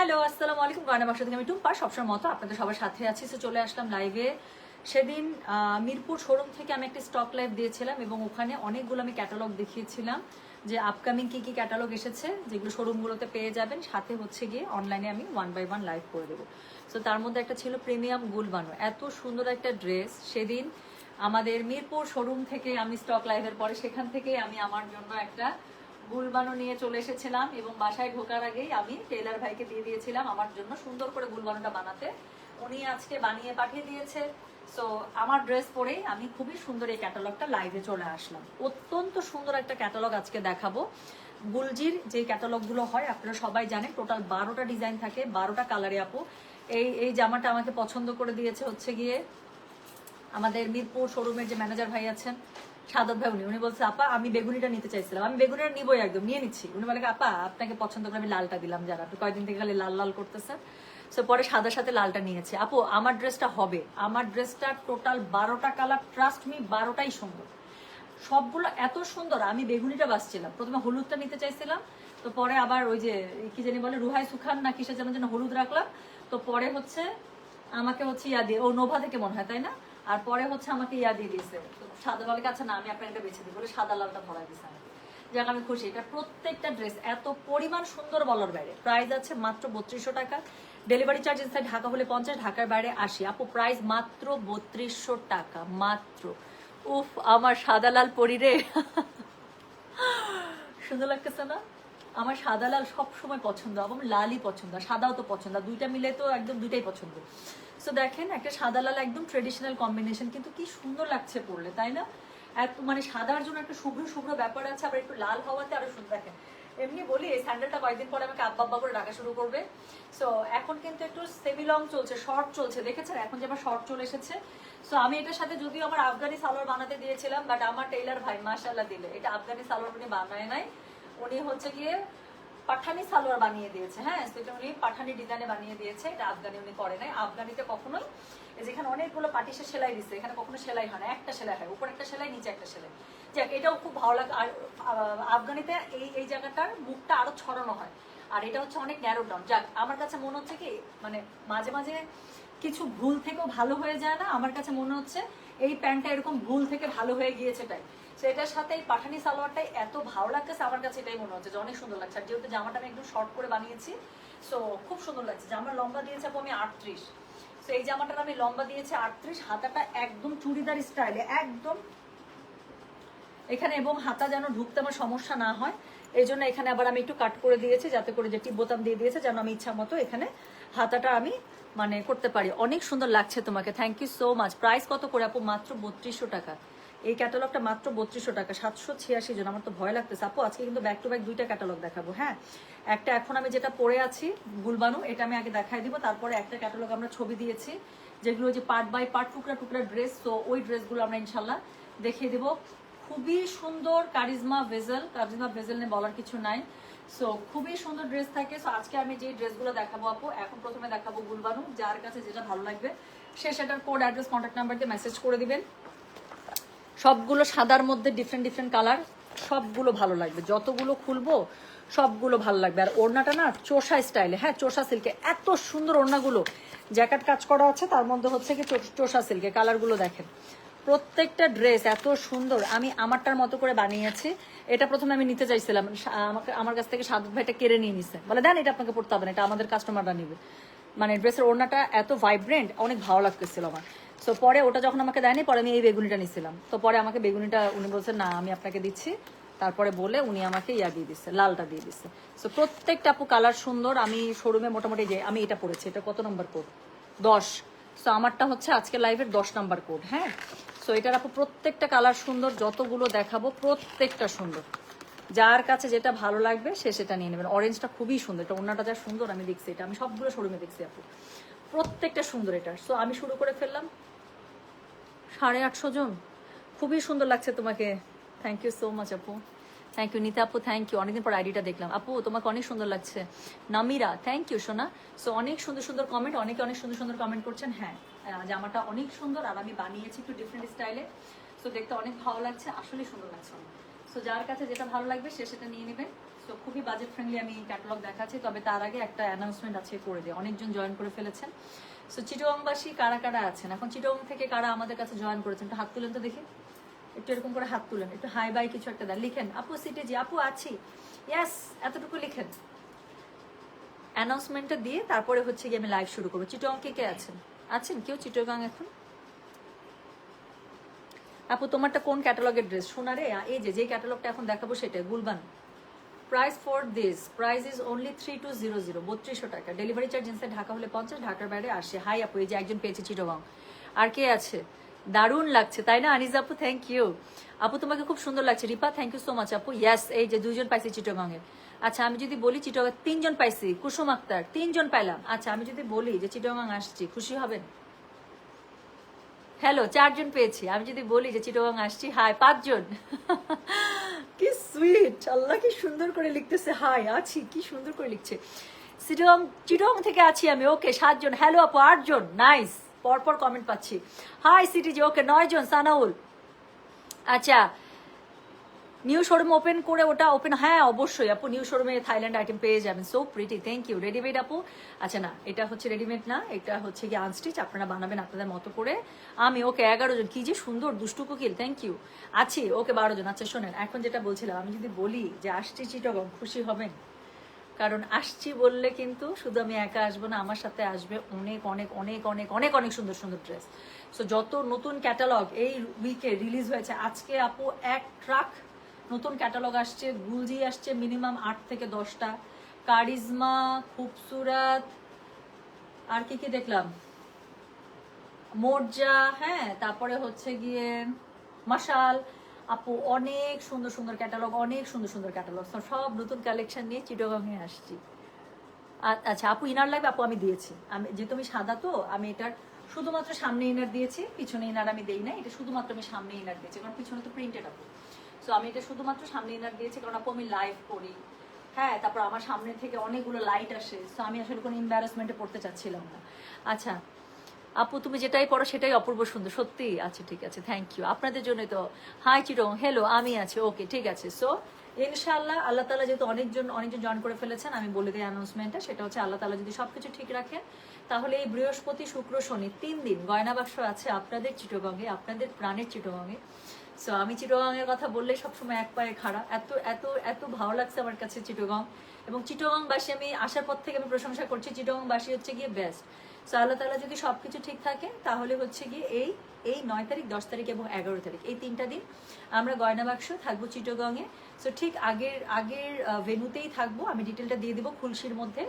Hello, আসসালামু আলাইকুম। গয়না বাসা থেকে আমি টুম্পা। সবসময় মতো আপনাদের সবার সাথে আছি। সে চলে আসলাম লাইভে সেদিন মিরপুর শোরুম থেকে আমি একটা স্টক লাইভ দিয়েছিলাম এবং ওখানে অনেকগুলো আমি ক্যাটালগ দেখিয়েছিলাম যে আপকামিং কি কি ক্যাটালগ এসেছে, যেগুলো শোরুমগুলোতে পেয়ে যাবেন। সাথে হচ্ছে গিয়ে অনলাইনে আমি ওয়ান বাই ওয়ান লাইভ করে দেবো। সো তার মধ্যে একটা ছিল প্রিমিয়াম গুলবানো এত সুন্দর একটা ড্রেস সেদিন আমাদের মিরপুর শোরুম থেকে আমি স্টক লাইভের পরে সেখান থেকে আমি আমার জন্য একটা গুলবানো নিয়ে চলে এসেছিলাম এবং বাসায় ঢোকার আগেই আমি টেলার ভাইকে দিয়ে দিয়েছিলাম আমার জন্য সুন্দর করে গুলবানোটা বানাতে। উনি আজকে বানিয়ে পাঠিয়ে দিয়েছে। সো আমার ড্রেস পরেই আমি খুবই সুন্দর এই ক্যাটালগটা লাইভে চলে আসলাম। অত্যন্ত সুন্দর একটা ক্যাটালগ আজকে দেখাবো। গুলজির যে ক্যাটালগুলো হয়, আপনারা সবাই জানেন টোটাল বারোটা ডিজাইন থাকে, বারোটা কালারে আপু। এই এই জামাটা আমাকে পছন্দ করে দিয়েছে হচ্ছে গিয়ে আমাদের মিরপুর শোরুমের যে ম্যানেজার ভাই আছেন সাদব ভাই উনি উনি বলছে, আপা, আমি বেগুনিটা নিতে চাইছিলাম। আমি বেগুনিটা নিবই একদম, নিয়ে নিচ্ছি। উনি বলে, আপা, আপনাকে পছন্দ করে আমি লালটা দিলাম যারা কয়েকদিন থেকে খালি লাল লাল করতেছেন। সো পরে সাদার সাথে লালটা নিয়েছে। আপু, আমার ড্রেসটা হবে। আমার ড্রেসটা টোটাল বারোটা কালার ট্রাস্ট মি বারোটাই সুন্দর। সবগুলো এত সুন্দর, আমি বেগুনিটা বাসছিলাম প্রথমে হলুদটা নিতে চাইছিলাম, তো পরে আবার ওই যে, কি জানি বলে, রুহাই সুখান না কিসের যেন যেন হলুদ রাখলাম। তো পরে হচ্ছে, আমাকে হচ্ছে ইয়া দিয়ে, ও নোভা থেকে মনে হয়, তাই না? আর পরে হচ্ছে আমাকে ইয়া দিয়ে দিয়েছে। তো সাদা বলে আচ্ছা না, আমি আপনার বেছে দিই, বলে সাদা লালটা ভরাই দিয়েছে আমাকে। যাক, আমি খুশি। এটা প্রত্যেকটা ড্রেস এত পরিমাণ সুন্দর বলার বাইরে। প্রাইস আছে মাত্র বত্রিশশো টাকা। ডেলিভারি চার্জ ইনসাইড ঢাকা হলে পঞ্চাশ, ঢাকার বাইরে আসি আপু প্রাইস মাত্র বত্রিশশো টাকা, মাত্র। উফ, আমার সাদা লাল পরিরে সুন্দর লাগতেছে না? আমার সাদা লাল সবসময় পছন্দ আমার লালই পছন্দ সাদাও তো পছন্দ। দুইটা মিলে তো একদম দুইটাই পছন্দ। সো দেখেন, একটা সাদা লাল একদম ট্রেডিশনাল কম্বিনেশন কিন্তু কি সুন্দর লাগছে পড়লে তাই না? এত মানে সাদার জন্য একটা শুভ্র শুভ্র ব্যাপার আছে, আবার একটু লাল হওয়াতে আরও সুন্দর। দেখেন, এমনি বলি, এই স্যান্ডেলটা কয়েকদিন পরে আমাকে আব্বা আব্বা করে ডাকা শুরু করবে। সো এখন কিন্তু একটু সেমি লং চলছে শর্ট চলছে। দেখেছেন? এখন যে আমার শর্ট চলে এসেছে। সো আমি এটার সাথে যদিও আমার আফগানি সালোয়ার বানাতে দিয়েছিলাম বাট আমার টেইলার ভাই মাশাল্লাহ দিলে। এটা আফগানি সালোয়ার উনি বানায় নাই। উনি হচ্ছে গিয়ে পাঠানি সালোয়ার বানিয়ে দিয়েছে হ্যাঁ? সেটা উনি পাঠানি ডিজাইনে বানিয়ে দিয়েছে, এটা আফগানি উনি করে নাই। আফগানিতে কখনোই যেখানে অনেকগুলো পাটিসে সেলাই দিচ্ছে এখানে কখনো সেলাই হয় না, একটা সেলাই হয়, উপর একটা সেলাই, নিচে একটা সেলাই। যাক, এটাও খুব ভালো লাগে আর আফগানিতে এই এই জায়গাটার মুখটা আরও ছড়ানো হয়। আর এটা হচ্ছে অনেক ন্যারো ডাউন যাক, আমার কাছে মনে হচ্ছে কি মানে মাঝে মাঝে কিছু ভুল থেকেও ভালো হয়ে যায় না? আমার কাছে মনে হচ্ছে এই প্যান্টটা এরকম ভুল থেকে ভালো হয়ে গিয়েছে তাই। তো এটার সাথে এই পাঠানি সালোয়ারটাই এত ভালো লাগতেছে, আমার কাছে এটাই মনে হচ্ছে যে অনেক সুন্দর লাগছে। আর যেহেতু জামাটা আমি একটু শর্ট করে বানিয়েছি সো খুব সুন্দর লাগছে। জামার লম্বা দিয়েছে আপু আমি আটত্রিশ। তো এই জামাটার আমি লম্বা দিয়েছি আটত্রিশ, হাতাটা একদম চুড়িদার স্টাইলে একদম এখানে এবং হাতা যেন ঢুকতে আমার সমস্যা না হয়। এই জন্য এখানে আবার আমি একটু কাট করে দিয়েছি, যাতে করে যে টিপ বোতাম দিয়ে দিয়েছে, যেন আমি ইচ্ছা মতো এখানে হাতাটা আমি মানে করতে পারি। অনেক সুন্দর লাগছে তোমাকে। Thank you so much price কত করে আপু? মাত্র বত্রিশশো টাকা। এই ক্যাটালগটা মাত্র বত্রিশশো টাকা, সাতশো ছিয়াশি জন। আমার তো ভয় লাগতেছে। আপু, আজকে কিন্তু ব্যাক টু ব্যাক দুইটা ক্যাটালগ দেখাবো হ্যাঁ? একটা এখন আমি যেটা পরে আছি গুলবানু এটা আমি আগে দেখাই দিব। তারপরে একটা ক্যাটালগ আমরা ছবি দিয়েছি, যেগুলো যে পার্ট বাই পার্ট টুকরা টুকরা ড্রেস তো ওই ড্রেসগুলো আমরা ইনশাল্লাহ দেখিয়ে দিব। খুবই সুন্দর কারিজমা ভেজেল কারিজমা ভেজেল নিয়ে বলার কিছু নাই। সো খুবই সুন্দর ড্রেস থাকে। সো আজকে আমি যে ড্রেসগুলো দেখাবো আপু, এখন প্রথমে দেখাবো গুলবানু যার কাছে যেটা ভালো লাগবে, সে সেটার কোড অ্যাড্রেস কন্ট্যাক্ট নাম্বার দিয়ে মেসেজ করে দিবেন। সবগুলো সাদার মধ্যে ডিফারেন্ট ডিফারেন্ট কালার সবগুলো ভালো লাগবে। যতগুলো খুলবো, সবগুলো ভালো লাগবে। আর ওড়নাটা না চোষা স্টাইলে হ্যাঁ চোষা সিল্কে এত সুন্দর ওড়নাগুলো। জ্যাকেট কাজ করা আছে, তার মধ্যে হচ্ছে কি চোষা সিল্কে কালারগুলো দেখেন। প্রত্যেকটা ড্রেস এত সুন্দর। আমি আমারটার মতো করে বানিয়েছি। এটা প্রথমে আমি নিতে চাইছিলাম। আমাকে আমার কাছ থেকে সাদত ভাইটা কেড়ে নিয়ে নিছে। বলে, দেন এটা আপনাকে পড়তে হবে না, এটা আমাদের কাস্টমাররা নিবে। মানে ড্রেসের ওড়নাটা এত ভাইব্রেন্ট অনেক ভালো লাগতেছিল আমার। সো পরে ওটা যখন আমাকে দেয়নি, পরে আমি এই বেগুনিটা নিছিলাম। তো পরে আমাকে বেগুনিটা উনি বলছেন না, আমি আপনাকে দিচ্ছি। তারপরে বলে উনি আমাকে ইয়া দিয়ে দিচ্ছে, লালটা দিয়ে দিচ্ছে। সো প্রত্যেকটা আপু কালার সুন্দর। আমি শোরুমে মোটামুটি যে, আমি এটা পড়েছি এটা কত নম্বর কোড দশ। সো আমারটা হচ্ছে আজকে লাইভের দশ নম্বর কোড হ্যাঁ? সো এটার আপু প্রত্যেকটা কালার সুন্দর, যতগুলো দেখাবো প্রত্যেকটা সুন্দর। যার কাছে যেটা ভালো লাগবে, সে সেটা নিয়ে নেবেন। অরেঞ্জটা খুবই সুন্দর। এটা ওনাটা যা সুন্দর, আমি দেখছি এটা। আমি সবগুলো শোরুমে দেখছি আপু। প্রত্যেকটা সুন্দর এটা সো আমি শুরু করে ফেললাম। সাড়ে আটশো জন। খুবই সুন্দর লাগছে তোমাকে। থ্যাংক ইউ সো মাচ আপু। থ্যাংক ইউ নিতা আপু থ্যাংক ইউ অনেকদিন পর আইডিটা দেখলাম। আপু, তোমাকে অনেক সুন্দর লাগছে। নামিরা থ্যাংক ইউ সোনা। সো অনেক সুন্দর সুন্দর কমেন্ট অনেকে অনেক সুন্দর সুন্দর কমেন্ট করছেন। হ্যাঁ জামাটা অনেক সুন্দর আর আমি বানিয়েছি একটু ডিফারেন্ট স্টাইলে সো দেখতে অনেক ভালো লাগছে। আসলে সুন্দর লাগছে। সো যার কাছে যেটা ভালো লাগবে সে সেটা নিয়ে নেবেন সো তো খুবই বাজেট ফ্রেন্ডলি আমি ক্যাটালগ দেখাচ্ছি, তবে তার আগে একটা অ্যানাউন্সমেন্ট আছে করে দিই। অনেকজন জয়েন করে ফেলেছেন। সো চিটোংবাসী কারা কারা আছেন? এখন চিটোং থেকে কারা আমাদের কাছে জয়েন করেছেন? একটু হাত তুলেন তো দেখি। একটু এরকম করে হাত তুলেন। একটু হাই বাই কিছু একটা দেন। লিখেন, আপু সিটে জি আপু, আছি। ইয়াস এতটুকু লিখেন। অ্যানাউন্সমেন্টটা দিয়ে তারপরে হচ্ছে গিয়ে আমি লাইভ শুরু করব। চিটোং কে কে আছেন? আছেন কেউ চিটোগাং এখন? আপু, তোমারটা কোন ক্যাটালগের ড্রেস সোনারে? এই যে যে ক্যাটালগটা এখন দেখাবো সেটা গুলবান। Price for this price is only three two zero zero বত্রিশশো টাকা। ডেলিভারি চার্জ ইনসাইড ঢাকা হলে পঞ্চাশ, ঢাকার বাইরে আসে হাই আপু, এই যে একজন পেয়েছে চিটোগাং। আর কে আছে? দারুণ লাগছে, তাই না আনিস আপু? থ্যাংক ইউ আপু, তোমাকে খুব সুন্দর লাগছে। Ripa thank you so much আপু। ইয়াস এই যে দুজন পাইছি চিটোগাঙের আচ্ছা আমি যদি বলি চিটোগাং তিনজন পাইছি, কুসুম আক্তার, তিনজন পাইলাম। আচ্ছা আমি যদি বলি যে চিটোগাং আসছি, খুশি হবেন? হ্যালো চারজন পেয়েছি। আমি যদি বলি যে চিটোবাং আসছি হাই পাঁচজন। কি সুইট আল্লাহ কি সুন্দর করে লিখতেছে হাই আছি, কি সুন্দর করে লিখছে। চিটোং চিটোং থেকে আছি আমি ওকে সাতজন। হ্যালো আপু, আটজন। নাইস পরপর কমেন্ট পাচ্ছি। হাই সিটিজি ওকে নয়জন, সানাউল। আচ্ছা নিউ শোরুম ওপেন করে ওটা ওপেন হ্যাঁ অবশ্যই আপু নিউ শোরুমে থাইল্যান্ড আইটেম পেয়ে যাবেন। So pretty thank you readymade আপু? আচ্ছা না, এটা হচ্ছে রেডিমেড না, এটা হচ্ছে গিয়ে আনস্টিচ আপনারা বানাবেন আপনাদের মতো করে। আমি ওকে এগারো জন, কি যে সুন্দর, দুষ্টু কোকিল থ্যাংক ইউ আছি ওকে বারো জন আচ্ছা শোনেন, এখন যেটা বলছিলাম, আমি যদি বলি যে আসছি চিটগং, খুশি হবেন? কারণ আসছি বললে কিন্তু শুধু আমি একা আসব না, আমার সাথে আসবে অনেক অনেক অনেক অনেক অনেক অনেক সুন্দর সুন্দর ড্রেস সো যত নতুন ক্যাটালগ এই উইকে রিলিজ হয়েছে, আজকে আপু এক ট্রাক নতুন ক্যাটালগ আসছে, গুলজি আসছে মিনিমাম আট থেকে দশটা। কারিজমা, খুবসুরাত, আর কি কি দেখলাম? মোর্জা হ্যাঁ তারপরে হচ্ছে গিয়ে মাশাল। আপু, অনেক সুন্দর সুন্দর ক্যাটালগ অনেক সুন্দর সুন্দর ক্যাটালগ সব নতুন কালেকশন নিয়ে চিটোগাঙে আসছি। আচ্ছা আপু, ইনার লাগবে? আপু, আমি দিয়েছি। আমি যেহেতু আমি সাদা তো, আমি এটার শুধুমাত্র সামনে ইনার দিয়েছি, পিছনে ইনার আমি দেই না এটা শুধুমাত্র আমি সামনে ইনার দিয়েছি, কারণ পিছনে তো প্রিন্টেড আপু। সো আমি এটা শুধুমাত্র সামনে ইনার দিয়েছি, কারণ আপু আমি লাইভ করি। হ্যাঁ তারপর আমার সামনে থেকে অনেকগুলো লাইট আসে। সো আমি আসলে কোনো এম্বারাসমেন্টে পড়তে চাচ্ছিলাম না। আচ্ছা আপু তুমি যেটাই পড়ো সেটাই অপূর্ব সুন্দর। সত্যি? আচ্ছা ঠিক আছে। থ্যাংক ইউ আপনাদের জন্য তো হাই চিটং হ্যালো আমি আছি। ওকে ঠিক আছে। সো ইনশাআল্লাহ আল্লাহ তালা যেহেতু অনেকজন অনেকজন জয়েন করে ফেলেছেন, আমি বলে দিই অ্যানাউন্সমেন্টটা সেটা হচ্ছে আল্লাহ তালা যদি সব কিছু ঠিক রাখেন তাহলে এই বৃহস্পতি, শুক্র, শনি তিন দিন গয়না বাক্স আছে আপনাদের চিটগঙ্গে, আপনাদের প্রাণের চিটগঙ্গে। সো আমি চিটগঙ্গের কথা বললে সবসময় এক পায়ে খাড়া। এত এত এত ভালো লাগছে আমার কাছে চিটগং। এবং চিটগংবাসী, আমি আসার পর থেকে আমি প্রশংসা করছি, চিটগংবাসী হচ্ছে গিয়ে বেস্ট সো আল্লাহ তালা যদি সব কিছু ঠিক থাকে, তাহলে হচ্ছে গিয়ে এই এই নয় তারিখ, দশ তারিখ এবং এগারো তারিখ, এই তিনটা দিন আমরা গয়না বাক্স থাকব চিটগংয়ে সো ঠিক আগের আগের ভেনুতেই থাকব। আমি ডিটেলটা দিয়ে দিব খুলশির মধ্যে।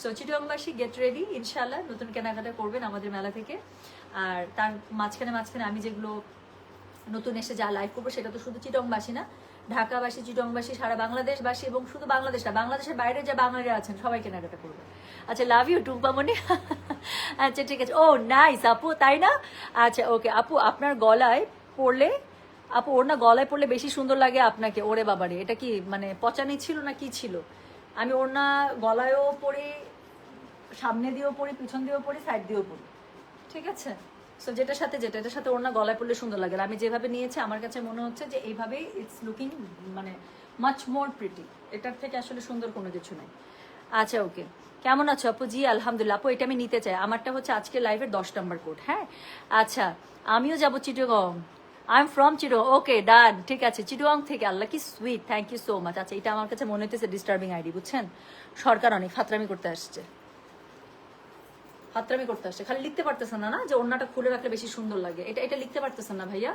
সো চিটগংবাসী গেট রেডি ইনশাল্লাহ নতুন কেনাকাটা করবেন আমাদের মেলা থেকে। আর তার মাঝখানে মাঝখানে আমি যেগুলো নতুন এসে যা লাইভ করব সেটা তো শুধু চিটংবাসী না, ঢাকাবাসী, চিটংবাসী, সারা বাংলাদেশবাসী এবং শুধু বাংলাদেশ না, বাংলাদেশের বাইরে যে বাঙালিরা আছেন সবাই কেনাকাটা করবে। আচ্ছা লাভ ইউ টুম্পামনি আচ্ছা ঠিক আছে। ও নাইস আপু, তাই না? আচ্ছা ওকে আপু, আপনার গলায় পড়লে, আপু, ওর না গলায় পড়লে বেশি সুন্দর লাগে আপনাকে, ওরে বাবারে। এটা কি মানে পচানি ছিল না কি ছিল? আমি ওর না গলায়ও পড়ি, সামনে দিয়েও পড়ি, পিছন দিয়েও পড়ি সাইড দিয়েও পড়ি। ঠিক আছে? সো যেটার সাথে যেটা, এটার সাথে ওড়না গলায় পড়লে সুন্দর লাগে। আমি যেভাবে নিয়েছি, আমার কাছে মনে হচ্ছে যে এইভাবেই ইটস লুকিং মানে মাচ মোর প্রিটি এটার থেকে আসলে সুন্দর কোনো কিছু নাই। আচ্ছা ওকে কেমন আছো আপু? জি, আলহামদুলিল্লাহ। আপু, এটা আমি নিতে চাই। আমারটা হচ্ছে আজকে লাইভের দশ নম্বর কোড হ্যাঁ? আচ্ছা আমিও যাব Chittagong I am from Chittagong okay done ঠিক আছে চিটগং থেকে আল্লাহ, কি sweet thank you so much আচ্ছা এটা আমার কাছে মনে হচ্ছে ডিস্টার্বিং আইডি বুঝছেন? সরকার অনেক ফাতরামি করতে আসছে। হাতরামি করতে আসছে। খালি লিখতে পারতেছেন না না, যে ওড়নাটা খুলে রাখলে বেশি সুন্দর লাগে। এটা এটা লিখতে পারতেছেন না ভাইয়া?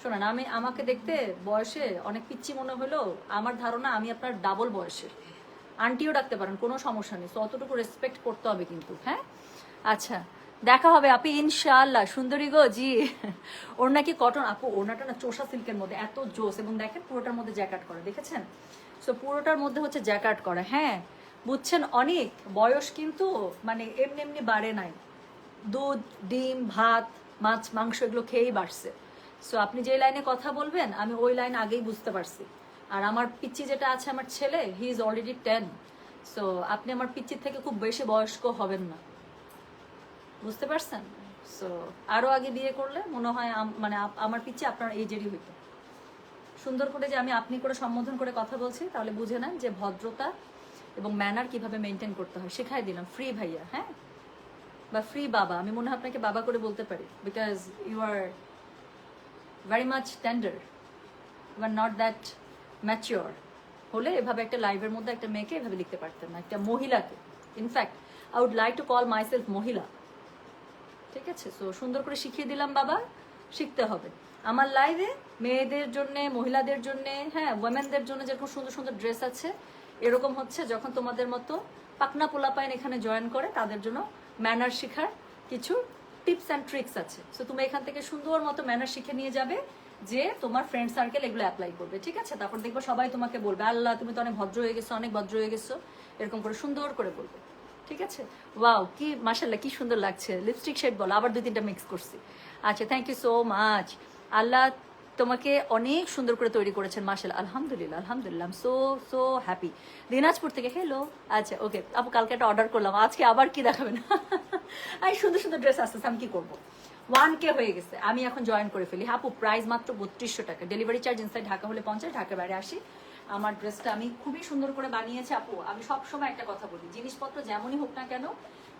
শোনেন, আমি, আমাকে দেখতে বয়সে অনেক পিচ্ছি মনে হলো আমার ধারণা আমি আপনার ডাবল বয়সের। আন্টিও ডাকতে পারেন, কোনো সমস্যা নেই। তো অতটুকু রেসপেক্ট করতে হবে কিন্তু হ্যাঁ? আচ্ছা দেখা হবে আপনি ইনশাআল্লাহ। সুন্দরী গো, জি। ওর নাকি কটন আপু, ওড়নাটা না চোষা সিল্কের মধ্যে, এত জোস। এবং দেখেন পুরোটার মধ্যে জ্যাকেট করে, দেখেছেন? সো পুরোটার মধ্যে হচ্ছে জ্যাকেট করে হ্যাঁ? বুঝছেন, অনেক। বয়স কিন্তু মানে এমনি এমনি বাড়ে নাই। দুধ, ডিম, ভাত, মাছ, মাংস এগুলো খেয়েই বাড়ছে। সো আপনি যে লাইনে কথা বলবেন, আমি ওই লাইন আগেই বুঝতে পারছি। আর আমার পিচ্চি যেটা আছে, আমার ছেলে he is already ten so আপনি আমার পিচ্চির থেকে খুব বেশি বয়স্ক হবেন না। বুঝতে পারছেন? সো আরও আগে বিয়ে করলে মনে হয় মানে আমার পিচ্ছি আপনার এজেরই হইতো। সুন্দর করে যে আমি আপনি করে সম্বোধন করে কথা বলছি, তাহলে বুঝে নেন যে ভদ্রতা এবং ম্যানার কীভাবে মেনটেন করতে হয় শেখাই দিলাম। ফ্রি ভাইয়া হ্যাঁ? বা ফ্রি বাবা, আমি মনে হয় আপনাকে বাবা করে বলতে পারি। Because you are very much tender you are not that mature হলে এভাবে একটা লাইভের মধ্যে একটা মেয়েকে এভাবে লিখতে পারতেন না, একটা মহিলাকে। In fact I would like to call myself মহিলা। ঠিক আছে? সো সুন্দর করে শিখিয়ে দিলাম বাবা, শিখতে হবে। আমার লাইভে মেয়েদের জন্য, মহিলাদের জন্য হ্যাঁ ওয়েমেনদের জন্য যেরকম সুন্দর সুন্দর ড্রেস আছে এরকম হচ্ছে যখন তোমাদের মতো পাকনা পোলাপাইন এখানে জয়েন করে, তাদের জন্য ম্যানার শেখার কিছু টিপস অ্যান্ড ট্রিক্স আছে। সো তুমি এখান থেকে সুন্দর মতো ম্যানার শিখে নিয়ে যাবে যে তোমার ফ্রেন্ড সার্কেল এগুলো অ্যাপ্লাই করবে, ঠিক আছে? তারপর দেখব সবাই তোমাকে বলবে, আল্লাহ, তুমি তো অনেক ভদ্র হয়ে গেছো, অনেক ভদ্র হয়ে গেছো। এরকম করে সুন্দর করে বলবে, ঠিক আছে? ওয়াও কি মাশাল্লাহ কি সুন্দর লাগছে। লিপস্টিক শেড বলো, আবার দুই তিনটা মিক্স করছি। আচ্ছা থ্যাংক ইউ সো মাচ আল্লাহ তোমাকে অনেক সুন্দর করে তৈরি করেছেন মাশাল্লাহ আলহামদুলিল্লাহ আলহামদুলিল্লাহ সো সো হ্যাপি দিনাজপুর থেকে হ্যালো আচ্ছা ওকে আপু কালকে একটা অর্ডার করলাম, আজকে আবার কি দেখাবেন? এই সুন্দর সুন্দর ড্রেস আসতেছে, আমি কি করব? ওয়ান কে হয়ে গেছে, আমি এখন জয়েন করে ফেলি। আপু প্রাইস মাত্র বত্রিশশো টাকা। ডেলিভারি চার্জ ইনসাইড ঢাকা হলে পঞ্চাশ, ঢাকার বাইরে আসি আমার ড্রেসটা আমি খুবই সুন্দর করে বানিয়েছি, আপু। আমি সব সময় একটা কথা বলি, জিনিসপত্র যেমনই হোক না কেন,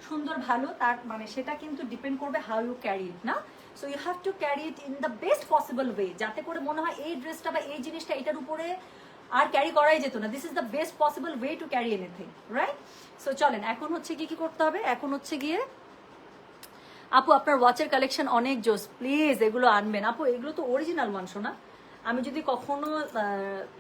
সুন্দর, ভালো, তার মানে সেটা কিন্তু ডিপেন্ড করবে হাউ ইউ ক্যারি না? So you have to carry it in the best possible way যাতে করে মনে হয় এই ড্রেসটা বা এই জিনিসটা এটার উপরে আর ক্যারি করাই যেত না। This is the best possible way to carry anything right so চলেন, এখন হচ্ছে কি কি করতে হবে? এখন হচ্ছে গিয়ে আপু, আপনার ওয়াচের কালেকশন অনেক জোস। প্লিজ এগুলো আনবেন। আপু, এগুলো তো অরিজিনাল মাংস না আমি যদি কখনো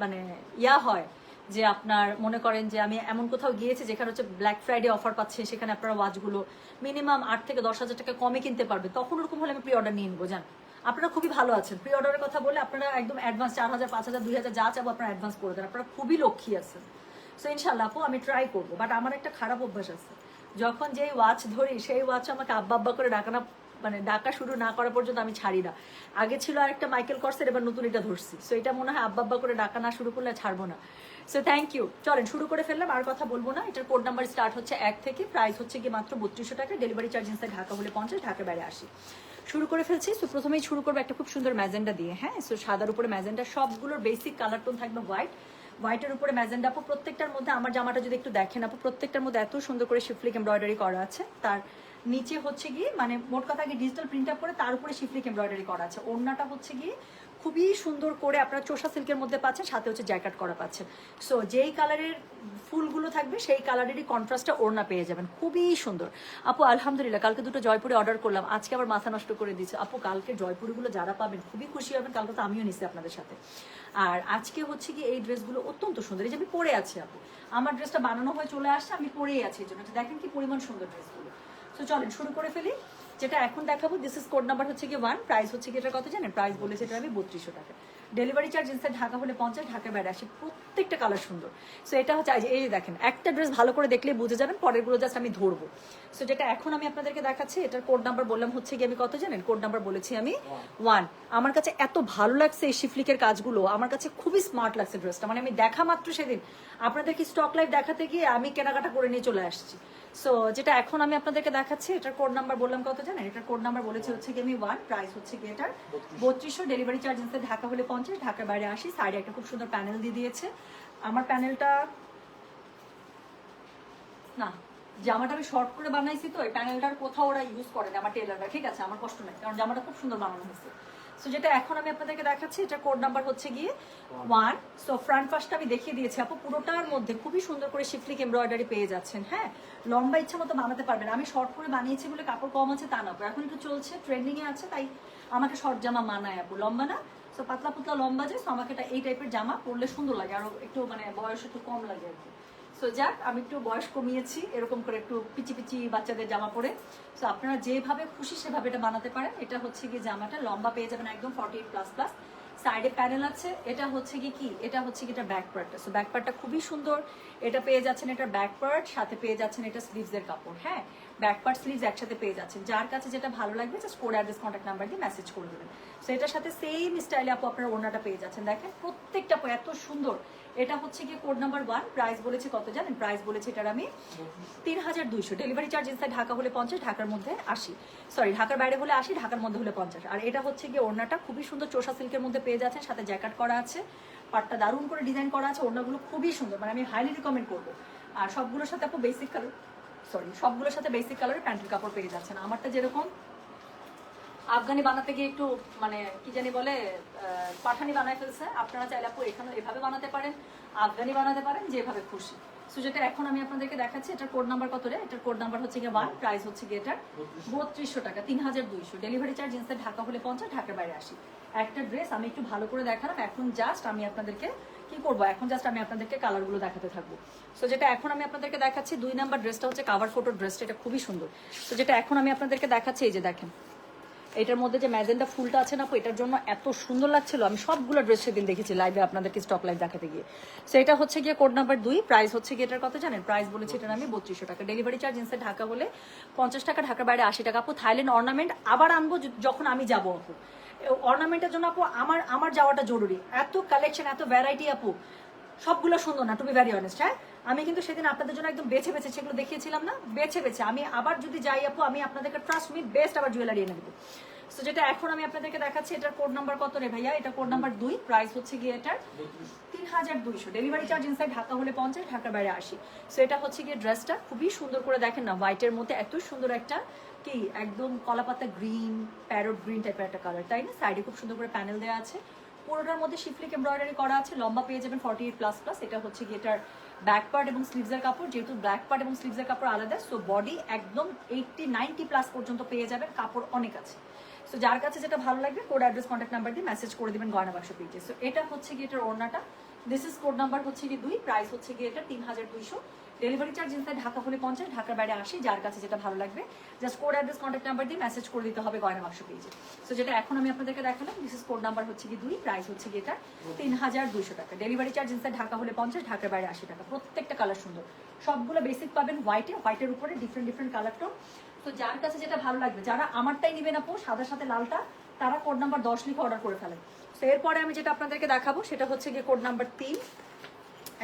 মানে ইয়া হয় যে আপনার মনে করেন যে আমি এমন কোথাও গিয়েছি যেখানে হচ্ছে ব্ল্যাক ফ্রাইডে অফার পাচ্ছে সেখানে আপনারা ওয়াচগুলো মিনিমাম আট থেকে দশ হাজার টাকা কমে কিনতে পারবে তখন ওরকম হলে আমি প্রি অর্ডার নিয়ে নেব জান আপনারা খুবই ভালো আছেন। প্রি অর্ডারের কথা বলে আপনারা একদম অ্যাডভান্স চার হাজার, পাঁচ হাজার, দুই হাজার যা চাবো আপনারা অ্যাডভান্স করে দেন। আপনারা খুবই লক্ষ্মী আছেন। সো ইনশাল্লাহ আপু, আমি ট্রাই করব। বাট আমার একটা খারাপ অভ্যাস আছে। যখন যেই ওয়াচ ধরি, সেই ওয়াচ আমাকে আব্বা আব্বা করে ডাকানা মানে ডাকা শুরু না করা পর্যন্ত আমি ছাড়ি না। আগে ছিল আরেকটা মাইকেল কর্সের এবার নতুন এটা ধরছি। সো এটা মনে হয় আব্বা আব্বা করে ডাকা না শুরু করলে ছাড়বো না। সো থ্যাংক ইউ চলেন, শুরু করে ফেললাম। আর কথা বলব না। এটার কোড নাম্বার স্টার্ট হচ্ছে এক থেকে প্রাইস হচ্ছে গিয়ে মাত্র বত্রিশশো টাকা। ডেলিভারি চার্জ ইনসাইড ঢাকা হলে পঞ্চাশ, ঢাকা বাইরে আসি শুরু করে ফেলছি। সো প্রথমেই শুরু করব একটা খুব সুন্দর ম্যাজেন্ডা দিয়ে হ্যাঁ? সো সাদার উপরে ম্যাজেন্ডা, সবগুলোর বেসিক কালার টোন থাকবে হোয়াইট হোয়াইটের উপরে ম্যাজেন্ডা, আপু, প্রত্যেকটার মধ্যে আমার জামাটা যদি একটু দেখেন, আপু, প্রত্যেকটার মধ্যে এত সুন্দর করে শিফলিক এমব্রয়ডারি করা আছে। তার নিচে হচ্ছে গিয়ে মানে মোট কথা গিয়ে ডিজিটাল প্রিন্ট আপ করে তার উপরে শিফলিক এমব্রয়ডারি করা আছে। ওড়নাটা হচ্ছে গিয়ে খুবই সুন্দর করে আপনার চোষা সিল্কের মধ্যে পাচ্ছেন, সাথে হচ্ছে জ্যাকেট করা পাচ্ছেন। সো যেই কালারের ফুলগুলো থাকবে, সেই কালারেরই কন্ট্রাস্টটা ওড়না পেয়ে যাবেন। খুবই সুন্দর। আপু, আলহামদুলিল্লাহ, কালকে দুটো জয়পুরে অর্ডার করলাম। আজকে আবার মাথা নষ্ট করে দিচ্ছে আপু, কালকে জয়পুরিগুলো যারা পাবেন, খুবই খুশি হবেন। কালকে তো আমিও নিছি আপনাদের সাথে। আর আজকে হচ্ছে কি এই ড্রেসগুলো অত্যন্ত সুন্দর। এই যে আমি পরে আছি, আপু। আমার ড্রেসটা বানানো হয়ে চলে আসছে, আমি পরেই আছি এই জন্য। দেখেন কি পরিমাণ সুন্দর ড্রেসগুলো তো চলেন, শুরু করে ফেলি। যেটা এখন দেখাবো দিস ইজ কোড নাম্বার হচ্ছে কি ওয়ান প্রাইস হচ্ছে কি এটা কত জানেন? প্রাইস বলেছে এটা আমি বত্রিশশো টাকা। ডেলিভারি চার্জ ইনসাইড ঢাকা হলে পঞ্চাশ, ঢাকার বাইরে আসে প্রত্যেকটা কালার সুন্দর। সো এটা হচ্ছে, এই দেখেন, একটা ড্রেস ভালো করে দেখলে বুঝে যাবেন, পরেরগুলো জাস্ট আমি ধরবো। সো যেটা এখন আমি আপনাদেরকে দেখাচ্ছি, এটার কোড নাম্বার বললাম হচ্ছে কি আমি কত জানেন? কোড নাম্বার বলেছি আমি ওয়ান আমার কাছে এত ভালো লাগছে এই শিফলিকের কাজগুলো, আমার কাছে খুবই স্মার্ট লাগছে ড্রেসটা মানে আমি দেখা মাত্র সেদিন আপনাদেরকে স্টক লাইভ দেখাতে গিয়ে আমি কেনাকাটা করে নিয়ে চলে আসছি। সো যেটা এখন আমি আপনাদেরকে দেখাচ্ছি, এটার কোড নাম্বার বললাম কত জানেন? এটার কোড নাম্বার বলেছে হচ্ছে কি আমি ওয়ান প্রাইস হচ্ছে কি এটার বত্রিশশো ডেলিভারি চার্জ ঢাকা হলে পঞ্চাশ, ঢাকার বাইরে আসি। সাইডে একটা খুব সুন্দর প্যানেল দিয়ে দিয়েছে। আমার প্যানেলটা না, জামাটা আমি শর্ট করে বানাইছি তো, এই প্যানেলটার কোথাও ওরা ইউজ করে আমার টেলাররা ঠিক আছে, আমার কষ্ট নাই, কারণ জামাটা খুব সুন্দর বানানো হয়েছে। সো যেটা এখন আমি আপনাদেরকে দেখাচ্ছি, এটা কোড নাম্বার হচ্ছে গিয়ে ওয়ান সো ফ্রন্ট পাশটা আমি দেখিয়ে দিয়েছি, আপু। পুরোটার মধ্যে খুবই সুন্দর করে শিফলিক এমব্রয়ডারি পেয়ে যাচ্ছেন হ্যাঁ? লম্বা ইচ্ছা মতো বানাতে পারবেন। আমি শর্ট করে বানিয়েছি বলে কাপড় কম আছে তা না। এখন একটু চলছে ট্রেন্ডিং এ আছে, তাই আমাকে শর্ট জামা মানায়, আপু। লম্বা না সো পাতলা পাতলা লম্বা যে সো আমাকে এটা এই টাইপের জামা পরলে সুন্দর লাগে, আরও একটু মানে বয়স একটু কম লাগে আর কি। সো যাক, আমি একটু বয়স কমিয়েছি, এরকম করে একটু পিচি পিচি বাচ্চাদের জামা পরে। সো আপনারা যেভাবে খুশি সেভাবে এটা বানাতে পারেন। এটা হচ্ছে কি জামাটা, লম্বা পেয়ে যাবেন একদম ফর্টি এইট প্লাস প্লাস সাইডে প্যানেল আছে, এটা হচ্ছে কি কি? এটা হচ্ছে কি এটা ব্যাক পার্টটা সো ব্যাক পার্টটা খুবই সুন্দর। এটা পেয়ে যাচ্ছেন এটা ব্যাক পার্ট সাথে পেয়ে যাচ্ছেন এটা স্লিভস এর কাপড় হ্যাঁ? ব্যাক পার্ট স্লিভস একসাথে পেয়ে যাচ্ছেন। যার কাছে যেটা ভালো লাগবে just code address contact number দিয়ে মেসেজ করে দেবেন। সো এটার সাথে সেম স্টাইলে আপু আপনারা ওনাটা পেয়ে যাচ্ছেন। দেখেন, প্রত্যেকটা এত সুন্দর। এটা হচ্ছে গিয়ে কোড নাম্বার ওয়ান প্রাইস বলেছে কত জানেন? প্রাইস বলেছে এটার আমি তিন হাজার দুইশো। ডেলিভারি চার্জ ইনসাইড ঢাকা হলে পঞ্চাশ, ঢাকার মধ্যে আশি। সরি ঢাকার বাইরে হলে আশি, ঢাকার মধ্যে হলে পঞ্চাশ। আর এটা হচ্ছে গিয়ে ওড়নাটা খুবই সুন্দর চোষা সিল্কের মধ্যে পেয়ে যাচ্ছেন। সাথে জ্যাকেট করা আছে। পাটটা দারুণ করে ডিজাইন করা আছে। ওড়নাগুলো খুবই সুন্দর। মানে আমি হাইলি রিকমেন্ড করব। আর সবগুলোর সাথে আপু বেসিক কালার সরি সবগুলোর সাথে বেসিক কালারের প্যান্টের কাপড় পেয়ে যাচ্ছেন। আমারটা যেরকম, আফগানি বানাতে গিয়ে একটু মানে কি জানি বলে পাঠানি বানায় ফেলছে। আপনারা চাইলে আপু এখানে এভাবে বানাতে পারেন, আফগানি বানাতে পারেন, যেভাবে খুশি। সো এখন আমি আপনাদেরকে দেখাচ্ছি, এটার কোড নাম্বার কত রে? এটার কোড নাম্বার হচ্ছে গিয়ে ওয়ান প্রাইস হচ্ছে গিয়ে এটার বত্রিশশো টাকা, তিন হাজার দুইশো। ডেলিভারি চার্জ ইনসাইড ঢাকা হলে পঞ্চাশ ঢাকার বাইরে আসি। একটা ড্রেস আমি একটু ভালো করে দেখালাম, এখন জাস্ট আমি আপনাদেরকে কি করব? এখন জাস্ট আমি আপনাদেরকে কালারগুলো দেখাতে থাকব। সো যেটা এখন আমি আপনাদেরকে দেখাচ্ছি, দুই নাম্বার ড্রেসটা হচ্ছে কাভার ফটো ড্রেসটা এটা খুবই সুন্দর। তো যেটা এখন আমি আপনাদেরকে দেখাচ্ছি, এই যে দেখেন। এটার মধ্যে যে ম্যাজেন্ডা ফুলটা আছে না এটার জন্য এত সুন্দর লাগছিল। আমি সবগুলো ড্রেস সেদিন দেখেছি লাইভে আপনাদেরকে স্টক লাইভ দেখাতে গিয়ে। সো এটা হচ্ছে গিয়ে কোড নাম্বার দুই প্রাইস হচ্ছে গিয়ে এটার কথা জানেন? প্রাইস বলেছি এটার আমি বত্রিশশো টাকা। ডেলিভারি চার্জ ইনসে ঢাকা হলে পঞ্চাশ টাকা, ঢাকার বাইরে আশি টাকা। আপু থাইল্যান্ড অর্নামেন্ট আবার আনব যখন আমি যাব, আপু। অর্নামেন্টের জন্য আপু, আমার আমার যাওয়াটা জরুরি। এত কালেকশন এত ভ্যারাইটি আপু। সবগুলো সুন্দর না টু বি ভ্যারি অনেস্ট হ্যাঁ? আমি কিন্তু সেদিন আপনাদের জন্য একদম বেছে বেছে সেগুলো দেখিয়েছিলাম না, বেছে বেছে। আমি আবার যদি যাই আপু, আমি আপনাদেরকে ট্রাস্ট মি বেস্ট আবার জুয়েলারি এনে দেবো। সো যেটা এখন আমি আপনাদেরকে দেখাচ্ছি, এটার কোড নাম্বার কত রে ভাইয়া? এটা কোড নাম্বার দুই প্রাইস হচ্ছে গিয়ে এটার তিন হাজার দুইশো। ডেলিভারি চার্জ ইনসাইড ঢাকা হলে পঞ্চাশ, ঢাকার বাইরে আসি সো এটা হচ্ছে গিয়ে ড্রেসটা খুবই সুন্দর করে দেখেন না হোয়াইটের মধ্যে এত সুন্দর একটা কি, একদম কলাপাতা গ্রিন প্যারোট গ্রিন টাইপের একটা কালার তাই না? সাইডে খুব সুন্দর করে প্যানেল দেওয়া আছে। পুরোটার মধ্যে শিফলিক এমব্রয়ডারি করা আছে, লম্বা পেয়ে যাবেন ফর্টি এইট প্লাস প্লাস এটা হচ্ছে গিয়ে এটার ব্যাক পার্ট এবং স্লিভসের কাপড়, যেহেতু ব্ল্যাক পার্ট এবং স্লিভসের কাপড় আলাদা সো বডি একদম এইটটি নাইনটি প্লাস পর্যন্ত পেয়ে যাবেন, কাপড় অনেক আছে। সো যার কাছে যেটা ভালো লাগবে কোড অ্যাড্রেস কন্ট্যাক্ট নাম্বার দিয়ে মেসেজ করে দিবেন গয়না বাক্স পেজে সো এটা হচ্ছে গিয়ে এটার ওড়নাটা। দিস ইজ কোড নাম্বার হচ্ছে গিয়ে দুই প্রাইস হচ্ছে গিয়ে এটা তিন হাজার দুইশো। ডেলিভারি চার্জ ইনসাইড ঢাকা হলে পঞ্চাশ, ঢাকার বাইরে আসি যার কাছে যেটা ভালো লাগবে। Just code address contact number দিয়ে মেসেজ করে দিতে হবে গয়না বাক্স পেজে সো যেটা এখন আমি আপনাদেরকে দেখালাম ইজ কোড নাম্বার হচ্ছে গিয়ে দুই প্রাইস হচ্ছে গিয়ে এটা তিন হাজার দুইশো টাকা। ডেলিভারি চার্জ ইনসাইড ঢাকা হলে পঞ্চাশ, ঢাকার বাইরে আশি টাকা। প্রত্যেকটা কালার সুন্দর। সবগুলো বেসিক পাবেন হোয়াইটে হোয়াইটের উপরে ডিফারেন্ট ডিফারেন্ট কালার টোন তো যার কাছে যেটা ভালো লাগবে, যারা আমারটাই নেবেন আপু, সাদার সাথে লালটা, তারা কোড নাম্বার দশ লিখে অর্ডার করে ফেলেন। তো এরপরে আমি যেটা আপনাদেরকে দেখাবো, সেটা হচ্ছে গিয়ে কোড নাম্বার তিন।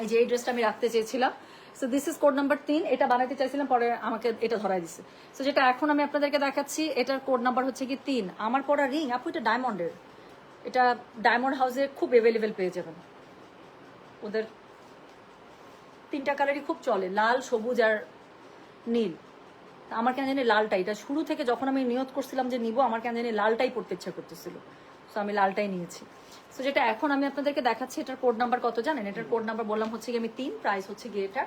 এই যে এই ড্রেসটা আমি রাখতে চেয়েছিলাম। So this is code number তিন, এটা বানাতে চাইছিলাম, পরে আমাকে এটা ধরাই দিছে। সো যেটা এখন আমি আপনাদেরকে দেখাচ্ছি, এটার কোড নাম্বার হচ্ছে কি তিন। আমার পরা রিং আপু, এটা ডায়মন্ডের এটা ডায়মন্ড হাউসে খুব অ্যাভেলেবেল পেয়ে যাবেন। ওদের তিনটা কালারই খুব চলে, লাল, সবুজ আর নীল। আমার কেন জানি লালটাই। এটা শুরু থেকে যখন আমি নিয়ত করছিলাম যে নিব, আমার কেন জানি লালটাই পড়তে ইচ্ছা করতেছিল। সো আমি লালটাই নিয়েছি। সো যেটা এখন আমি আপনাদেরকে দেখাচ্ছি, এটার কোড নাম্বার কত জানেন? এটার কোড নাম্বার বললাম হচ্ছে গিয়ে আমি তিন প্রাইস হচ্ছে গিয়ে এটা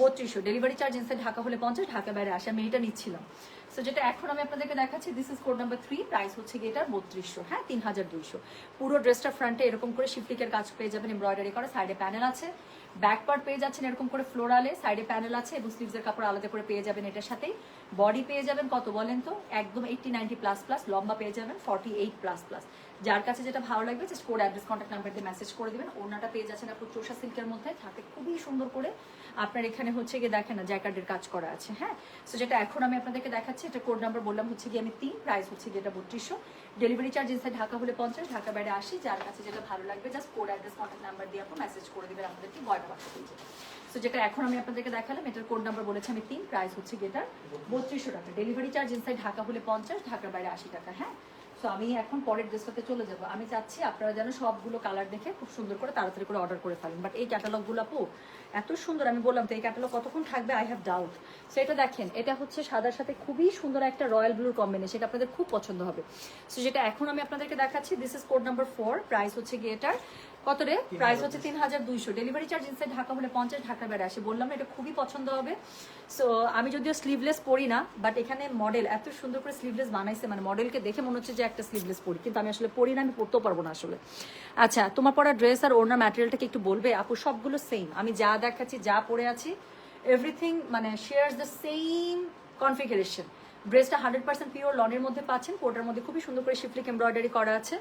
বত্রিশশো। ডেলিভারি চার্জ ইনসাইড ঢাকা হলে পঞ্চাশ ঢাকা বাইরে আসে, আমি এটা নিচ্ছিলাম। সো যেটা এখন আমি আপনাদেরকে দেখাচ্ছি this is code number three price হচ্ছে গিয়ে এটা বত্রিশশো হ্যাঁ তিন হাজার দুইশো। পুরো ড্রেসটা ফ্রন্টে এরকম করে শিফলিকের কাজ পেয়ে যাবেন এমব্রয়ডারি করা সাইডে প্যানেল আছে। ব্যাক পার্ট পেয়ে যাচ্ছেন এরকম করে ফ্লোরালে সাইডে প্যানেল আছে এবং স্লিভসের কাপড় আলাদা করে পেয়ে যাবেন এটার সাথেই বডি পেয়ে যাবেন কত বলেন তো? একদম এইটটি নাইনটি প্লাস প্লাস লম্বা পেয়ে যাবেন ফর্টি এইট প্লাস প্লাস যার কাছে যেটা ভালো লাগবে just code address contact number দিয়ে মেসেজ করে দিবেন। ওনাটা পেয়ে যাচ্ছেন আপনার চোষা সিল্কের মধ্যে। থাকে খুবই সুন্দর করে আপনার এখানে হচ্ছে গিয়ে দেখেন না, জ্যাকার্ডের কাজ করা আছে হ্যাঁ? সো যেটা এখন আমি আপনাদেরকে দেখাচ্ছি, এটা কোড নাম্বার বললাম হচ্ছে গিয়ে আমি তিন প্রাইস হচ্ছে গিয়ে এটা বত্রিশশো। ডেলিভারি চার্জ ইনসাইড ঢাকা হলে পঞ্চাশ, ঢাকা বাইরে আসি যার কাছে যেটা ভালো লাগবে just code address contact number দিয়ে আপনি মেসেজ করে দেবেন আমাদেরকে গয়না পেয়েছে সো যেটা এখন আমি আপনাদেরকে দেখালাম, এটার কোড নাম্বার বলেছি আমি তিন প্রাইস হচ্ছে গিয়ে এটার বত্রিশশো টাকা। ডেলিভারি চার্জ ইনসাইড ঢাকা হলে পঞ্চাশ ঢাকার বাইরে আশি টাকা হ্যাঁ? তো আমি এখন পরের ড্রেসটাতে চলে যাব। আমি চাচ্ছি আপনারা যেন সবগুলো কালার দেখে খুব সুন্দর করে তাড়াতাড়ি করে অর্ডার করে ফেলেন। বাট এই ক্যাটালগুলো আপু, এত সুন্দর, আমি বললাম তো, এই ক্যাটালগ কতক্ষণ থাকবে? আই হ্যাভ ডাউট সো এটা দেখেন, এটা হচ্ছে সাদার সাথে খুবই সুন্দর একটা রয়্যাল ব্লুর কম্বিনেশন এটা আপনাদের খুব পছন্দ হবে। সো যেটা এখন আমি আপনাদেরকে দেখাচ্ছি this is code number four price হচ্ছে গিয়ে এটার কত রে? প্রাইস হচ্ছে তিন হাজার দুইশো। ডেলিভারি চার্জ ইনসাইড ঢাকা হলে পঞ্চাশ ঢাকা বেড়ে আসে। বললাম না এটা খুবই পছন্দ হবে। সো আমি যদিও স্লিভলেস পরি না বাট এখানে মডেল এত সুন্দর করে স্লিভলেস বানাইছে মানে মডেলকে দেখে মনে হচ্ছে যে একটা স্লিভলেস পরি কিন্তু আমি আসলে পরি না আমি পরতেও পারব না আসলে। আচ্ছা তোমার পরা ড্রেস আর ওনার ম্যাটেরিয়ালটাকে একটু বলবে? আপু সবগুলো সেম আমি যা দেখাচ্ছি যা পরে আছি এভরিথিং মানে শেয়ার দ্য সেম কনফিগারেশন ড্রেসটা হান্ড্রেড পার্সেন্ট পিওর লনের মধ্যে পাচ্ছেন কোটার মধ্যে খুবই সুন্দর করে শিফলিক এমব্রয়ডারি করা আছে।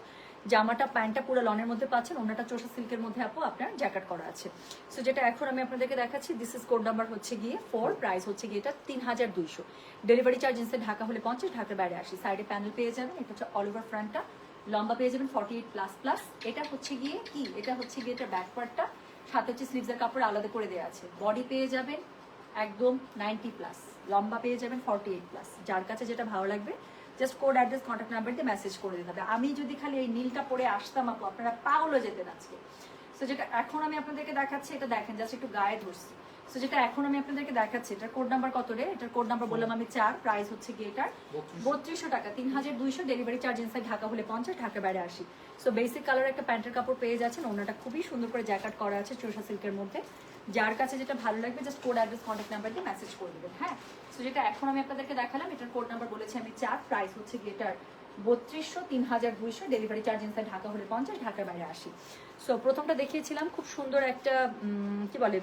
জামাটা, প্যান্টটা পুরো লনের মধ্যে পাচ্ছেন ওনাটা চোষা সিল্কের মধ্যে আপু আপনার জ্যাকেট করা আছে। সো যেটা এখন আমি আপনাদেরকে দেখাচ্ছি দিস ইজ কোড নাম্বার হচ্ছে গিয়ে ফোর প্রাইস হচ্ছে গিয়ে এটা তিন হাজার দুইশো। ডেলিভারি চার্জ ইনসে ঢাকা হলে পঞ্চাশ, ঢাকার বাইরে আসি সাইডে প্যানেল পেয়ে যাবেন, এটা হচ্ছে অল ওভার ফ্রন্টটা লম্বা পেয়ে যাবেন ফর্টি এইট প্লাস প্লাস এটা হচ্ছে গিয়ে কি? এটা হচ্ছে গিয়ে এটা ব্যাক পার্টটা সাথে হচ্ছে স্লিভসের কাপড় আলাদা করে দেওয়া আছে। বডি পেয়ে যাবেন, একদম নাইনটি প্লাস লম্বা পেয়ে যাবেন ফর্টি এইট প্লাস যার কাছে যেটা ভালো লাগবে just code address contact number দিয়ে মেসেজ করে দিতে হবে। আমি যদি খালি এই নীলটা পরে আসতাম আপু আপনারা পাগল হয়ে যেতেন আজকে। তো যেটা এখন আমি আপনাদেরকে দেখাচ্ছি এটা দেখেন জাস্ট একটু গায়ে ধরছি। তো যেটা এখন আমি আপনাদেরকে দেখাচ্ছি এটার কোড নাম্বার কত রে? এটার কোড নাম্বার বললাম আমি চার প্রাইস হচ্ছে গিয়ে এটার? বত্রিশশো। টাকা তিন হাজার দুইশো ডেলিভারি চার্জ ইনসাইড ঢাকা হলে পঞ্চাশ ঢাকা বাইরে আসি সো বেসিক কালার একটা প্যান্টের কাপড় পেয়ে যাচ্ছেন ওনাটা খুবই সুন্দর করে জ্যাকেট করা আছে চোষা সিল্কের মধ্যে। যার কাছে যেটা ভালো লাগবে just code address contact number দিয়ে মেসেজ করে দেবেন হ্যাঁ? সো যেটা এখন আমি আপনাদেরকে দেখালাম, এটার কোড নাম্বার বলেছি আমি চার প্রাইস হচ্ছে গিয়ে এটার বত্রিশশো তিন হাজার দুইশো ডেলিভারি চার্জ ইনসাইড ঢাকা হলে পঞ্চাশ, ঢাকার বাইরে আসি সো প্রথমটা দেখিয়েছিলাম, খুব সুন্দর একটা কি বলে,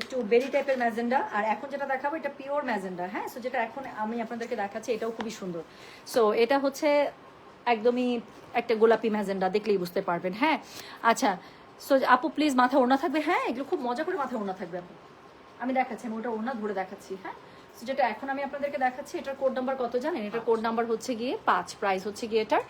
একটু বেরি টাইপের ম্যাজেন্ডা, আর এখন যেটা দেখাবো, এটা পিওর ম্যাজেন্ডা হ্যাঁ? সো যেটা এখন আমি আপনাদেরকে দেখাচ্ছি, এটাও খুবই সুন্দর। সো এটা হচ্ছে একদমই একটা গোলাপি ম্যাজেন্ডা, দেখলেই বুঝতে পারবেন হ্যাঁ? আচ্ছা সো আপু প্লিজ মাথা ওড়না থাকবে? হ্যাঁ এগুলো খুব মজা করে মাথা ওড়না থাকবে, আপু। আমি দেখাচ্ছি, আমি ওটা ওড়না ধরে দেখাচ্ছি হ্যাঁ? যেটা এখন আমি আপনাদেরকে দেখাচ্ছি, এটার কোড নাম্বার কত জানেন? এটার কোড নাম্বার হচ্ছে গিয়ে পাঁচ প্রাইস হচ্ছে গিয়ে এটার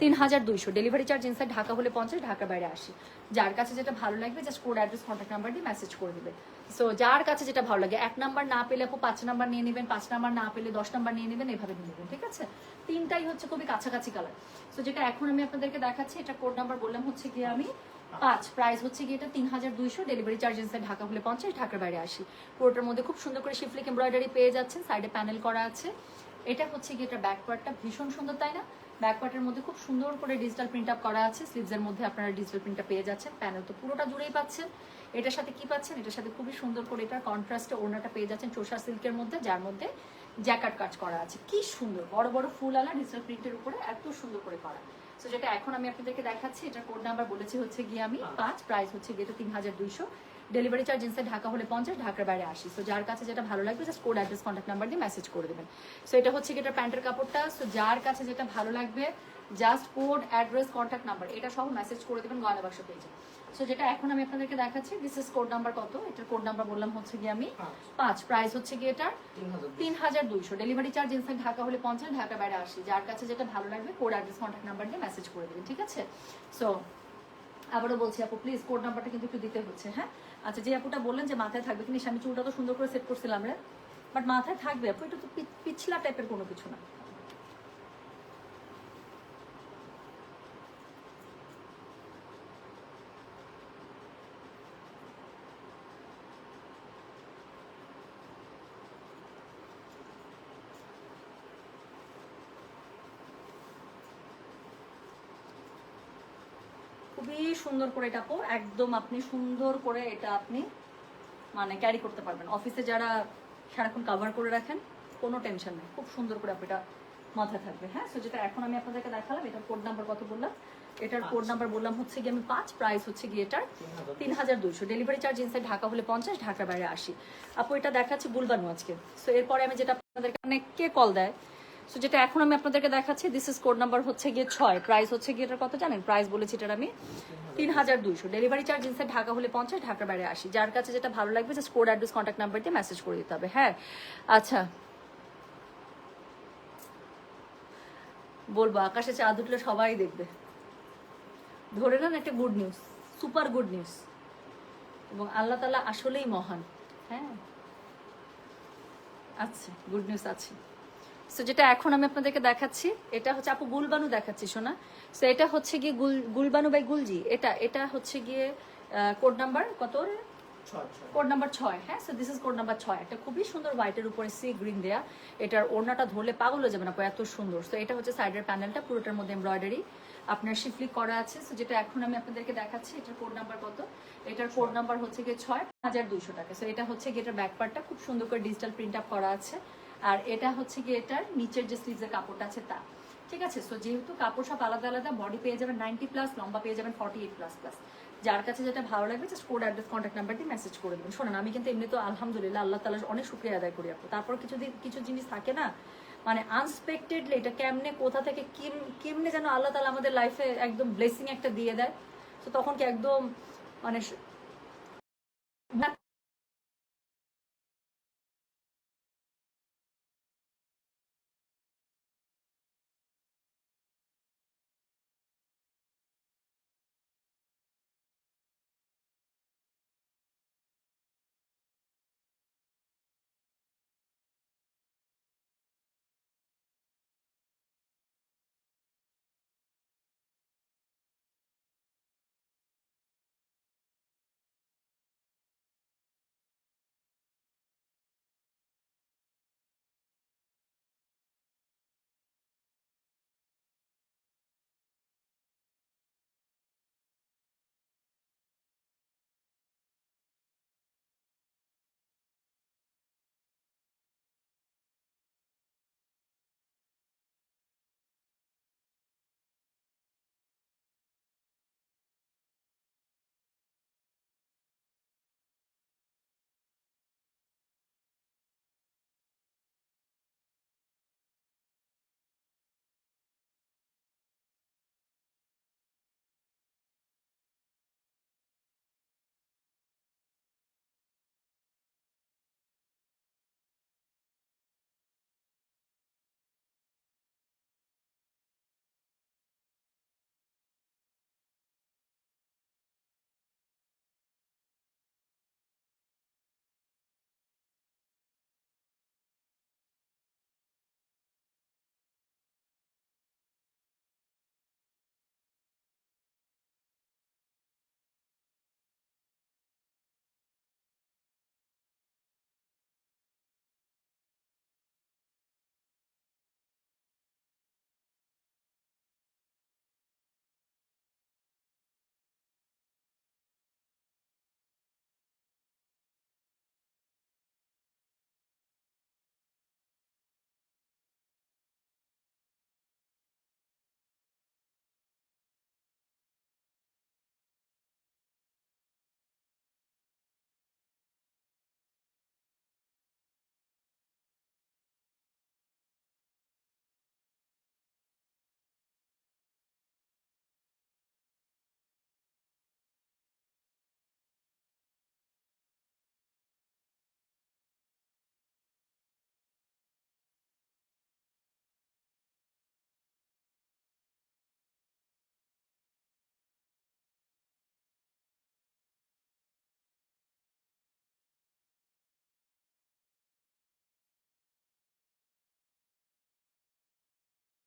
তিন হাজার দুইশো। ডেলিভারি চার্জ ইনসাইড ঢাকা হলে পঞ্চাশ ঢাকা বাইরে আসি যার কাছে যেটা ভালো লাগবে just code address contact number দিয়ে মেসেজ করে দেবে সো যার কাছে যেটা ভালো লাগে, এক নাম্বার না পেলে আপু পাঁচ নাম্বার নিয়ে নেবেন, পাঁচ নাম্বার না পেলে দশ নাম্বার নিয়ে নেবেন, এভাবে নিয়ে নেবেন, ঠিক আছে? তিনটাই হচ্ছে খুবই কাছাকাছি কালার সো যেটা এখন আমি আপনাদেরকে দেখাচ্ছি, এটা কোড নাম্বার বললাম হচ্ছে গিয়ে আমি পাঁচ প্রাইস হচ্ছে গিয়ে এটা তিন হাজার দুইশো ডেলিভারি চার্জ ইনসাইড ঢাকা হলে পঞ্চাশ, ঢাকার বাইরে আসি পুরোটার মধ্যে খুব সুন্দর করে শিফলিক এমব্রয়ডারি পেয়ে যাচ্ছেন সাইডে প্যানেল করা আছে। এটা হচ্ছে গিয়ে এটা ব্যাকপার্টটা ভীষণ সুন্দর, তাই না? ব্যাকপার্টের মধ্যে খুব সুন্দর করে ডিজিটাল প্রিন্ট আপ করা আছে। স্লিভসের মধ্যে আপনারা ডিজিটাল প্রিন্টটা পেয়ে যাচ্ছেন। প্যানেল তো পুরোটা জুড়েই পাচ্ছেন। এটার সাথে কি পাচ্ছেন? এটার সাথে খুবই সুন্দর করে এটার কন্ট্রাস্টে ওড়নাটা পেয়ে যাচ্ছেন চোষা সিল্কের মধ্যে, যার মধ্যে জ্যাকাট কাজ করা আছে। কি সুন্দর, বড় বড় ফুল আলা ডিজিটাল প্রিন্টের উপরে এত সুন্দর করে করা। তো যেটা এখন আমি আপনাদেরকে দেখাচ্ছি, এটার কোড নাম্বার বলেছি হচ্ছে গিয়ে আমি পাঁচ প্রাইস হচ্ছে গিয়ে তিন হাজার দুইশো। ডেলিভারি চার্জ ইনসাইড ঢাকা হলে পঞ্চাশ, ঢাকার বাইরে আসি সো যার কাছে যেটা ভালো লাগবে just code address contact number দিয়ে মেসেজ করে দেবেন। সো এটা হচ্ছে এটা প্যান্টের কাপড়টা। সো যার কাছে যেটা ভালো লাগবে just code address contact number এটা সহ মেসেজ করে দেবেন গয়না বাক্স পেজে সো যেটা এখন আমি আপনাদেরকে দেখাচ্ছি দিস ইজ কোড নাম্বার কত? এটার কোড নাম্বার বললাম হচ্ছে গিয়ে আমি পাঁচ। প্রাইস হচ্ছে গিয়ে এটার তিন হাজার দুইশো। ডেলিভারি চার্জ ইনসাইড ঢাকা হলে পঞ্চাশ ঢাকা বাইরে আসি যার কাছে যেটা ভালো লাগবে কোড অ্যাড্রেস কন্ট্যাক্ট নাম্বার দিয়ে মেসেজ করে দেবেন ঠিক আছে? সো আবারও বলছি আপু প্লিজ কোড নাম্বারটা কিন্তু একটু দিতে হচ্ছে হ্যাঁ? আচ্ছা যে আপুটা বললেন যে মাথায় থাকবে কিন্তু আমি চুলটা তো সুন্দর করে সেট করছিলাম রে। বাট মাথায় থাকবে আপু এটা তো পিছলা টাইপের কোনো কিছু না খুবই সুন্দর করে এটা আপু একদম আপনি সুন্দর করে এটা আপনি মানে ক্যারি করতে পারবেন। অফিসে যারা সারাক্ষণ কাভার করে রাখেন, কোনো টেনশন নেই। খুব সুন্দর করে আপনি এটা মাথায় থাকবে হ্যাঁ? সো যেটা এখন আমি আপনাদেরকে দেখালাম, এটার কোড নাম্বার কত বললাম? এটার কোড নাম্বার বললাম হচ্ছে গিয়ে আমি পাঁচ প্রাইস হচ্ছে গিয়ে এটার তিন হাজার দুইশো। ডেলিভারি চার্জ ইনসাইড ঢাকা হলে পঞ্চাশ, ঢাকার বাইরে আসি আপু, এটা দেখাচ্ছে বুলবানু আজকে। সো এরপরে আমি যেটা আপনাদেরকে অনেককে কল দেয়? সো যেটা এখন আমি আপনাদেরকে দেখাচ্ছি দিস ইজ কোড নাম্বার হচ্ছে গিয়ে ছয়। প্রাইস হচ্ছে গিয়ে এটার কত জানেন? প্রাইস বলেছি এটার আমি তিন হাজার দুইশো। ডেলিভারি চার্জ ইনসাইড ঢাকা হলে পঞ্চাশ, ঢাকার বাইরে আসি যার কাছে যেটা ভালো লাগবে just code address contact number দিয়ে মেসেজ করে দিতে হবে। হ্যাঁ? আচ্ছা। বলব, আকাশে চাঁদ উঠলে সবাই দেখবে। ধরে নেন একটা good news super good news এবং আল্লাহ তালা আসলেই মহান। হ্যাঁ? আচ্ছা গুড নিউজ আছে। সো যেটা এখন আমি আপনাদেরকে দেখাচ্ছি এটা হচ্ছে আপু গুলবানু দেখাচ্ছি শোনা সো এটা হচ্ছে গিয়ে গুল গুলবানু বাই গুলজি। এটা এটা হচ্ছে গিয়ে কোড নাম্বার কত কোড নাম্বার ছয়। হ্যাঁ? So this is code number ছয়। একটা খুবই সুন্দর হোয়াইটের উপরে সি গ্রিন দেয়া। এটার ওড়নাটা ধরলে পাগল হয়ে যাবে না এত সুন্দর। তো এটা হচ্ছে সাইডের প্যানেলটা পুরোটার মধ্যে এমব্রয়ডারি আপনার শিফলিক করা আছে। সো যেটা এখন আমি আপনাদেরকে দেখাচ্ছি এটার কোড নাম্বার কত? এটার কোড নাম্বার হচ্ছে গিয়ে ছয় হাজার দুইশো টাকা। সো এটা হচ্ছে গিয়ে এটার ব্যাক পার্টটা খুব সুন্দর করে ডিজিটাল প্রিন্ট আপ করা আছে। আর এটা হচ্ছে গিয়ে এটার নিচের যে স্লিভসের কাপড়টা আছে তা। ঠিক আছে? সো যেহেতু কাপড় সব আলাদা আলাদা বডি পেয়ে যাবেন নাইনটি প্লাস লম্বা পেয়ে যাবেন ফর্টি এইট প্লাস প্লাস যার কাছে যেটা ভালো লাগবে just code address contact number দিয়ে মেসেজ করে দেবেন। শোনেন, আমি কিন্তু এমনি তো আলহামদুলিল্লাহ আল্লাহ তালা অনেক শুক্রিয়া আদায় করি আপু। তারপর কিছু কিছু জিনিস থাকে না? মানে আনসপেক্টেডলি এটা কেমনে, কোথা থেকে কিম কেমনে যেন আল্লাহ তালা আমাদের লাইফে একদম ব্লেসিং একটা দিয়ে দেয়। তো তখন কি একদম মানে